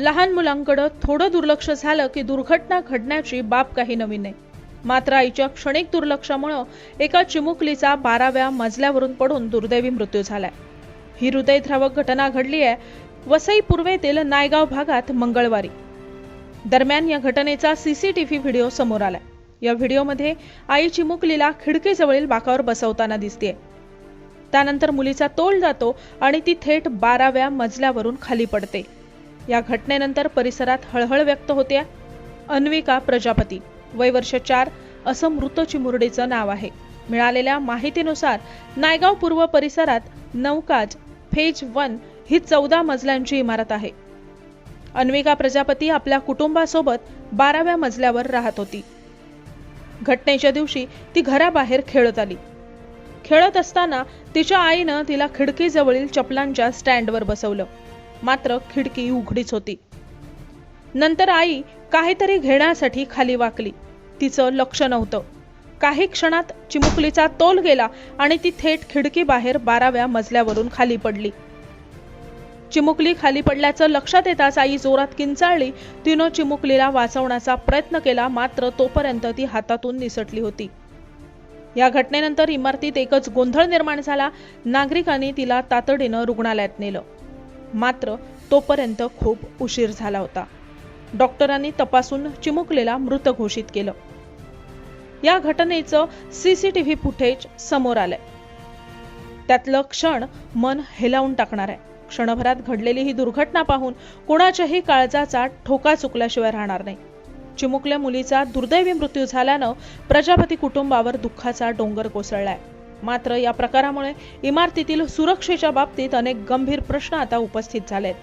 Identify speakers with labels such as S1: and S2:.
S1: लहान मुलांकडं थोडं दुर्लक्ष झालं की दुर्घटना घडण्याची बाब काही नवीन आहे. मात्र आईच्या क्षणिक दुर्लक्षामुळं एका चिमुकलीचा बाराव्या मजल्यावरून पडून दुर्दैवी मृत्यू झालाय. ही हृदयद्रावक घटना घडली आहे वसई पूर्वेतील नायगाव भागात मंगळवारी. दरम्यान या घटनेचा सीसीटीव्ही व्हिडिओ समोर आलाय. या व्हिडिओमध्ये आई चिमुकलीला खिडकीजवळील बाकावर बसवताना दिसतेय. त्यानंतर मुलीचा तोल जातो आणि ती थेट बाराव्या मजल्यावरून खाली पडते. या घटनेनंतर परिसरात हळहळ व्यक्त होत्या अन्विका प्रजापती वय वर्ष चार असं मृत चिमुरडीचं नाव आहे. मिळालेल्या माहितीनुसार नायगाव पूर्व परिसरात नौकाज फेज वन ही चौदा मजल्यांची इमारत आहे. अन्विका प्रजापती आपल्या कुटुंबासोबत बाराव्या मजल्यावर राहत होती. घटनेच्या दिवशी ती घराबाहेर खेळत आली. खेळत असताना तिच्या आईनं तिला खिडकीजवळील चपलांच्या स्टँडवर बसवलं. मात्र खिडकी उघडीच होती. नंतर आई काहीतरी घेण्यासाठी खाली वाकली. तिचं लक्ष नव्हतं. काही क्षणात चिमुकलीचा तोल गेला आणि ती थेट खिडकी बाहेर बाराव्या मजल्यावरून खाली पडली. चिमुकली खाली पडल्याचं लक्षात येताच आई जोरात किंचाळली. तिनं चिमुकलीला वाचवण्याचा प्रयत्न केला मात्र तोपर्यंत ती हातातून निसटली होती. या घटनेनंतर इमारतीत एकच गोंधळ निर्माण झाला. नागरिकांनी तिला तातडीनं रुग्णालयात नेलं. मात्र तोपर्यंत खूप उशीर झाला होता. डॉक्टरांनी तपासून चिमुकलेला मृत घोषित केलं. या घटनेचं सीसीटीव्ही फुटेज समोर आलंय. त्यातलं क्षण मन हेलावून टाकणार आहे. क्षणभरात घडलेली ही दुर्घटना पाहून कोणाच्याही काळजाचा ठोका चुकल्याशिवाय राहणार नाही. चिमुकल्या मुलीचा दुर्दैवी मृत्यू झाल्यानं प्रजापती कुटुंबावर दुःखाचा डोंगर कोसळलाय. मात्र या प्रकारामुळे इमारतीतील सुरक्षेच्या बाबतीत अनेक गंभीर प्रश्न आता उपस्थित झालेत.